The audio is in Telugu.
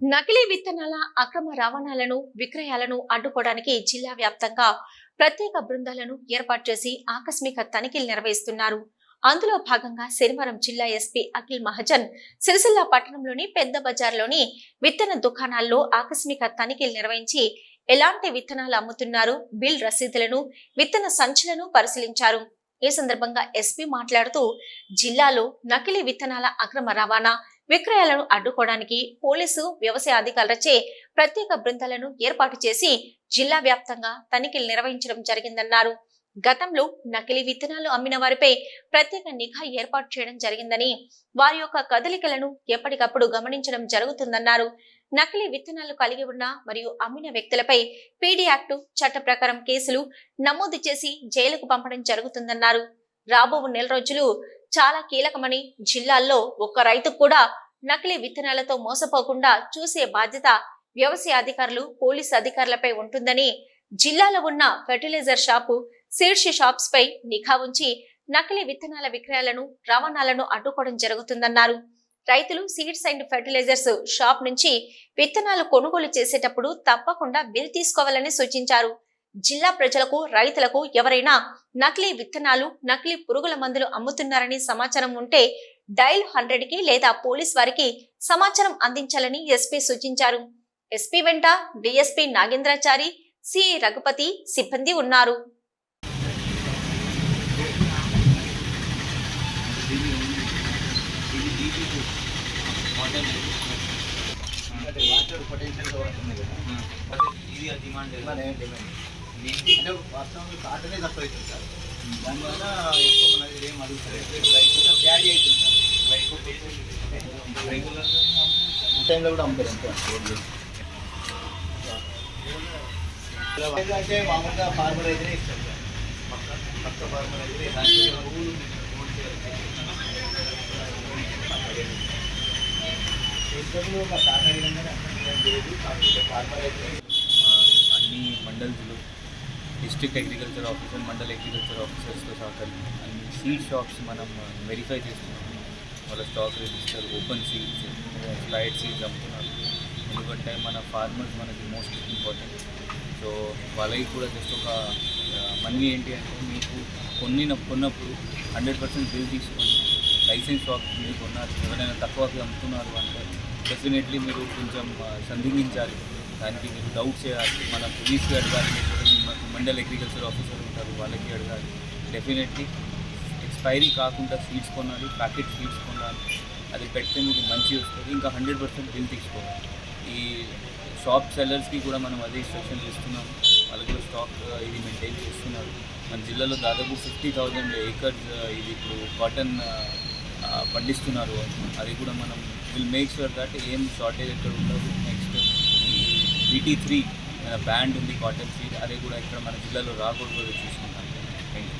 నకిలీ విత్తనాల అక్రమ రవాణాలను విక్రయాలను అడ్డుకోవడానికి జిల్లా వ్యాప్తంగా ప్రత్యేక బృందాలను ఏర్పాటు చేసి ఆకస్మిక తనిఖీలు నిర్వహిస్తున్నారు. అందులో భాగంగా శనివారం జిల్లా ఎస్పీ అఖిల్ మహజన్ సిరిసిల్ల పట్టణంలోని పెద్ద బజార్లోని విత్తన దుకాణాల్లో ఆకస్మిక తనిఖీలు నిర్వహించి ఎలాంటి విత్తనాలు అమ్ముతున్నారు బిల్ రసీదులను విత్తన సంచులను పరిశీలించారు. ఈ సందర్భంగా ఎస్పీ మాట్లాడుతూ జిల్లాలో నకిలీ విత్తనాల అక్రమ రవాణా విక్రయాలను అడ్డుకోవడానికి పోలీసు వ్యవసాయ అధికారులచే ప్రత్యేక బృందాలను ఏర్పాటు చేసి జిల్లా వ్యాప్తంగా తనిఖీలు నిర్వహించడం జరిగిందన్నారు. గతంలో నకిలీ విత్తనాలు అమ్మిన వారిపై ప్రత్యేక నిఘా ఏర్పాటు చేయడం జరిగిందని వారి యొక్క కదలికలను ఎప్పటికప్పుడు గమనించడం జరుగుతుందన్నారు. నకిలీ విత్తనాలు కలిగి ఉన్న మరియు అమ్మిన వ్యక్తులపై పీడీ యాక్టు చట్ట ప్రకారం కేసులు నమోదు చేసి జైలుకు పంపడం జరుగుతుందన్నారు. రాబో నెల రోజులు చాలా కీలకమని జిల్లాల్లో ఒక్క రైతు కూడా నకిలీ విత్తనాలతో మోసపోకుండా చూసే బాధ్యత వ్యవసాయ అధికారులు పోలీసు అధికారులపై ఉంటుందని జిల్లాలో ఉన్న ఫెర్టిలైజర్ షాపు సీడ్స్ షాప్స్ పై నిఘా ఉంచి నకిలీ విత్తనాల విక్రయాలను రవాణాలను అడ్డుకోవడం జరుగుతుందన్నారు. రైతులు సీడ్స్ అండ్ ఫెర్టిలైజర్స్ షాప్ నుంచి విత్తనాలు కొనుగోలు చేసేటప్పుడు తప్పకుండా బిల్ తీసుకోవాలని సూచించారు. జిల్లా ప్రజలకు రైతులకు ఎవరైనా నకిలీ విత్తనాలు నకిలీ పురుగుల మందులు అమ్ముతున్నారని సమాచారం ఉంటే డైల్ హండ్రెడ్కి లేదా పోలీస్ వారికి సమాచారం అందించాలని ఎస్పీ సూచించారు. ఎస్పీ వెంట డిఎస్పీ నాగేంద్రాచారి సి రఘుపతి సిబ్బంది ఉన్నారు. ఇది డిమాండ్ అంటే వాస్తవంగా కాటనే తక్కువ అవుతుంది సార్. దానివల్ల ఎక్కువ ఏం అడుగుతారు? అవుతుంది సార్. టైంలో కూడా అమ్ముతారు మామూలుగా ఫార్మర్ ఇస్తారు సార్. పక్క ఫార్మర్ అయితే అన్ని మండల్స్లో డిస్ట్రిక్ట్ అగ్రికల్చర్ ఆఫీసర్ మండల అగ్రికల్చర్ ఆఫీసర్స్తో సహకారం అన్ని సీడ్ షాప్స్ మనం వెరిఫై చేస్తున్నాం వాళ్ళ stock register open seeds slide seeds అమ్ముతున్నారు. ఎందుకంటే మన ఫార్మర్స్ మనకి మోస్ట్ ఇంపార్టెంట్. సో వాళ్ళకి కూడా జస్ట్ ఒక మనీ ఏంటి అంటే మీకు కొన్ని కొన్నప్పుడు హండ్రెడ్ పర్సెంట్ బిల్ తీసుకొని లైసెన్స్ షాప్ మీరు కొన్నారు ఎవరైనా తక్కువకి అమ్ముతున్నారు అంటే డెఫినెట్లీ మీరు కొంచెం సందిగించాలి దానికి మీరు డౌట్ చేయాలి. మన పోలీస్కి అడగాలి మండల్ అగ్రికల్చర్ ఆఫీసర్ ఉంటారు వాళ్ళకి అడగాలి. డెఫినెట్లీ ఎక్స్పైరీ కాకుండా సీడ్స్ కొనాలి ప్యాకెట్ సీడ్స్ కొనాలి. అది పెడితే మీకు మంచి వస్తుంది. ఇంకా హండ్రెడ్ పర్సెంట్ బిల్ తీసుకోవాలి. ఈ షాప్ సెల్లర్స్కి కూడా మనం అదే ఇన్స్ట్రక్షన్ ఇస్తున్నాం. వాళ్ళకి కూడా స్టాక్ ఇది మెయింటైన్ చేస్తున్నారు. మన జిల్లాలో దాదాపు ఫిఫ్టీ థౌజండ్ ఏకర్స్ ఇది ఇప్పుడు కాటన్ పండిస్తున్నారు అది కూడా మనం విల్ మేక్ షూర్ దట్ ఏం షార్టేజ్ ఎక్కడ ఉండదు. నెక్స్ట్ ఈ బీటీ త్రీ బ్యాండ్ ఉంది కాటన్ సీడ్ అది కూడా ఇక్కడ మన జిల్లాలో రాకూడదు చూసుకుంటాం.